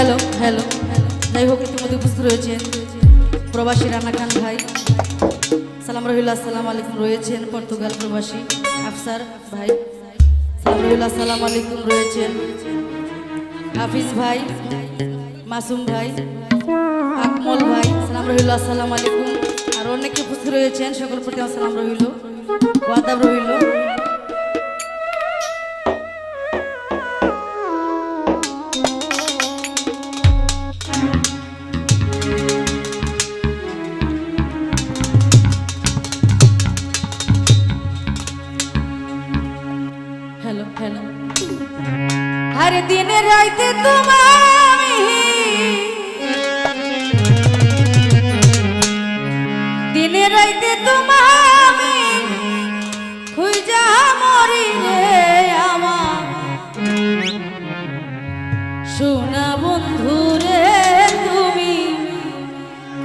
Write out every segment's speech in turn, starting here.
Hello hello যাই হোক ইতিমধ্যে উপস্থিত রয়েছেন প্রবাসী রানা খান ভাই, সালাম রহিল্লা সালাম আলাইকুম। রয়েছেন পর্তুগাল প্রবাসী আফসার ভাই, সালাম রহিল্লা সালাম আলাইকুম। রয়েছেন হাফিজ ভাই, মাসুম ভাই, আকমল ভাই, সালাম রহিল আসসালাম আলাইকুম। আর অনেকে উপস্থিত রয়েছেন, সকল প্রতি আমার সালাম রহিল, ওয়াদাব রহিল।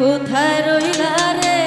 কোথায় রইলা রে?